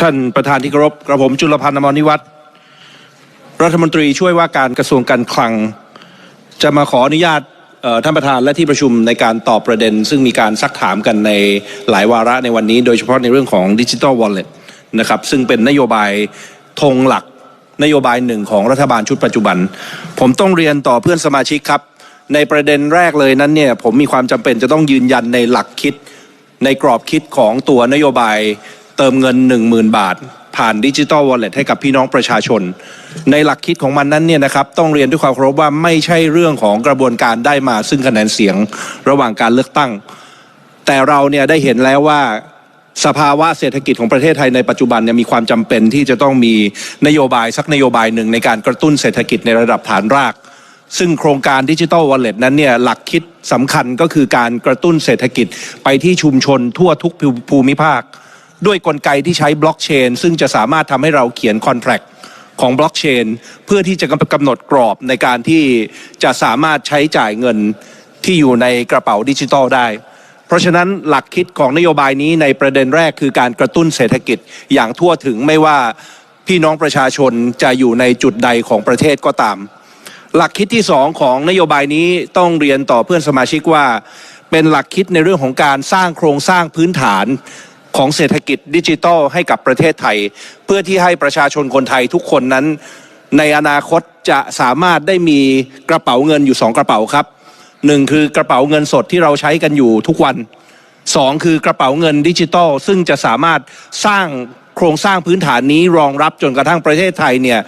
ท่านประธานที่เคารพกระผมจุลพันธ์อมรนิวัฒน์รัฐมนตรีช่วยว่าการกระทรวงการคลัง จะมาขออนุญาตท่านประธานและที่ประชุมในการตอบประเด็น ซึ่งมีการซักถามกันในหลายวาระในวันนี้ โดยเฉพาะในเรื่องของดิจิ t a ลวอลเล็ตนะครับซึ่งเป็นนโยบายธงหลักนโยบายหนึ่งของรัฐบาลชุดปัจจุบัน ผมต้องเรียนต่อเพื่อนสมาชิกครับ ในประเด็นแรกเลยนั้นเนี่ยผมมีความจำเป็นจะต้องยืนยันในหลักคิดในกรอบคิดของตัวนโยบาย เติมเงิน 10,000 บาท ผ่านดิจิ t a ลวอลเล็ตให้กับพี่น้องประชาชน ในหลักคิดของมันนั้นเนี่ยนะครับต้องเรียนด้วยความเคารพว่าไม่ใช่เรื่องของกระบวนการได้มาซึ่งคะแนนเสียงระหว่างการเลือกตั้ง แต่เราเนี่ยได้เห็นแล้วว่าสภาวะเศรษฐกิจของประเทศไทยในปัจจุบันเนี่ยมีความจำเป็นที่จะต้องมีนโยบายสักนโยบายหนึ่งในการกระตุ้นเศรษฐกิจในระดับฐานราก ซึ่งโครงการดิจิ t a ลวอลเล็ตนั้นเนี่ยหลักคิดสำคัญก็คือการกระตุ้นเศรษฐกิจไปที่ชุมชนทั่วทุกภูมิภาค ด้วยกลไกที่ใช้บล็อกเชนซึ่งจะสามารถทำให้เราเขียนคอนแท c t ของบล็อกเชนเพื่อที่จะกำหนดกรอบในการที่จะสามารถใช้จ่ายเงินที่อยู่ในกระเป๋าดิจิทัลได้ เพราะฉะนั้นหลักคิดของนโยบายนี้ในประเด็นแรกคือการกระตุ้นเศรษฐกิจอย่างทั่วถึงไม่ว่าพี่น้องประชาชนจะอยู่ในจุดใดของประเทศก็ตาม หลักคิดที่สองของนโยบายนี้ต้องเรียนต่อเพื่อนสมาชิกว่า เป็นหลักคิดในเรื่องของการสร้างโครงสร้างพื้นฐาน ของเศรษฐกิจดิจิทัลให้กับประเทศไทย เพื่อที่ให้ประชาชนคนไทยทุกคนนั้น ในอนาคตจะสามารถได้มีกระเป๋าเงินอยู่สองกระเป๋าครับหนึ่งคือกระเป๋าเงินสดที่เราใช้กันอยู่ทุกวันสองคือกระเป๋าเงินดิจิทัล ซึ่งจะสามารถสร้างโครงสร้างพื้นฐานนี้รองรับจนกระทั่งประเทศไทยเนี่ย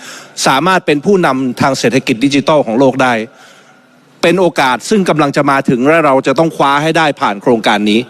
สามารถเป็นผู้นำทางเศรษฐกิจดิจิทัลของโลกได้ เป็นโอกาสซึ่งกำลังจะมาถึงและเราจะต้องคว้าให้ได้ผ่านโครงการนี้